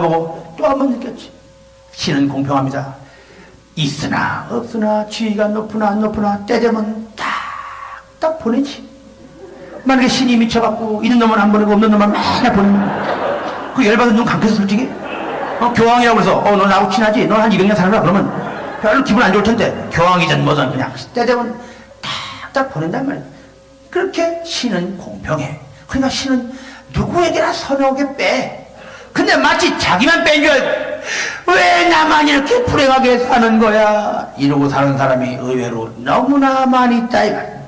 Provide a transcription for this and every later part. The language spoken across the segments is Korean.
보고 또 한 번 느꼈지. 신은 공평합니다. 있으나 없으나 지위가 높으나 안 높으나 때 되면 딱딱 보내지. 만약에 신이 미쳐갖고 있는 놈은 안 보내고 없는 놈은 맨날 보내면 그 열받은 눈 감겠어 솔직히? 어, 교황이라고 그래서 어, 너 나하고 친하지? 너한 200년 살아라 그러면 별로 기분 안 좋을 텐데 교황이든 뭐든 그냥 때 되면 딱딱 보낸단 말이야. 그렇게 신은 공평해. 그러니까 신은 누구에게나 선하게 빼. 근데 마치 자기만 뺀 줄 왜 나만 이렇게 불행하게 사는 거야? 이러고 사는 사람이 의외로 너무나 많이 있다 이 말.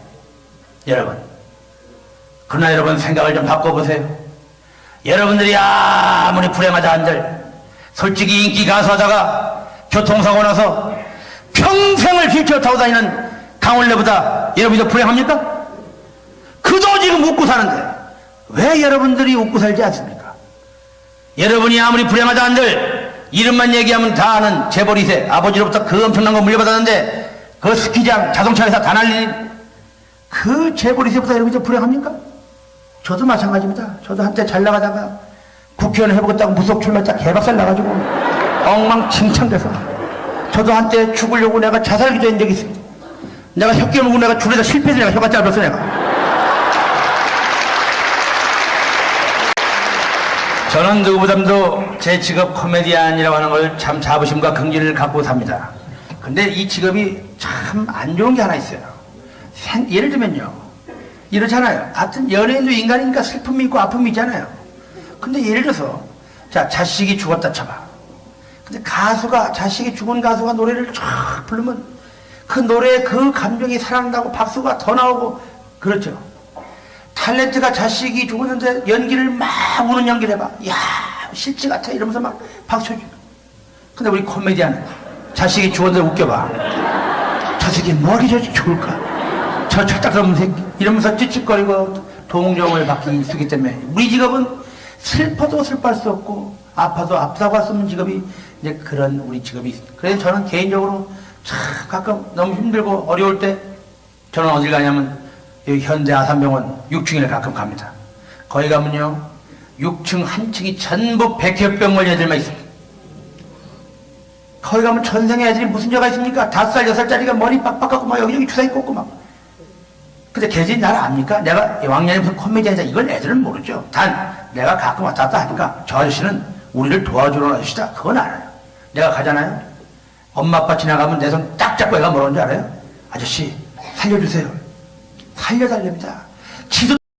여러분, 그러나 여러분 생각을 좀 바꿔보세요. 여러분들이 아무리 불행하다 한들 솔직히 인기 가수 하다가 교통사고 나서 평생을 휠체어 타고 다니는 강원래보다 여러분이 더 불행합니까? 그도 지금 웃고 사는데 왜 여러분들이 웃고 살지 않습니까? 여러분이 아무리 불행하다 한들 이름만 얘기하면 다 아는 재벌이세 아버지로부터 그 엄청난 거 물려받았는데 그 스키장 자동차 회사 다 날린 그 재벌이세보다 여러분이 더 불행합니까? 저도 마찬가지입니다. 저도 한때 잘 나가다가 국회의원 해보겠다고 무속 출마했다 개박살 나가지고 엉망진창돼서 저도 한때 죽으려고 내가 자살 기도 한 적이 있습니다. 내가 혓기 물고 내가 줄에다 실패해서 내가 혀가 짧았어 내가. 저는 누구보다도 제 직업 코미디언이라고 하는 걸 참 자부심과 긍지를 갖고 삽니다. 근데 이 직업이 참 안 좋은 게 하나 있어요. 생- 예를 들면요. 이렇잖아요. 하여튼 연예인도 인간이니까 슬픔이 있고 아픔이 있잖아요. 근데 예를 들어서 자 자식이 죽었다 쳐봐. 근데 가수가 자식이 죽은 가수가 노래를 쫙 부르면 그 노래에 그 감정이 살아난다고 박수가 더 나오고 그렇죠. 탤런트가 자식이 죽었는데 연기를 막 우는 연기를 해봐. 야 실제 같아 이러면서 막 박수 쳐줘. 근데 우리 코미디언은 자식이 죽었는데 웃겨봐. 저 새끼 뭐하게 저 죽을까? 저 철딱스러운 새끼 이러면서 찌찌거리고 동정을 받기 쓰기 때문에 우리 직업은 슬퍼도 슬퍼할 수 없고 아파도 아프다고 할 수 없는 직업이 이제 그런 우리 직업이 있습니다. 그래서 저는 개인적으로 참 가끔 너무 힘들고 어려울 때 저는 어딜 가냐면 여기 현대 아산병원 6층에 가끔 갑니다. 거기 가면요 6층 한 층이 전부 백혈병 걸린 애들만 있습니다. 거기 가면 전생에 애들이 무슨 죄가 있습니까? 다섯 살, 여섯 살짜리가 머리 빡빡하고 막 여기저기 주사위 꽂고 막. 근데 걔들이 나를 압니까? 내가 왕년에 무슨 코미디언이다. 이걸 애들은 모르죠. 단, 내가 가끔 왔다 갔다 하니까 저 아저씨는 우리를 도와주러 아저씨다. 그건 알아요. 내가 가잖아요. 엄마 아빠 지나가면 내 손 딱 잡고 애가 뭐라는 줄 알아요? 아저씨, 살려주세요. 살려달랍니다. 지도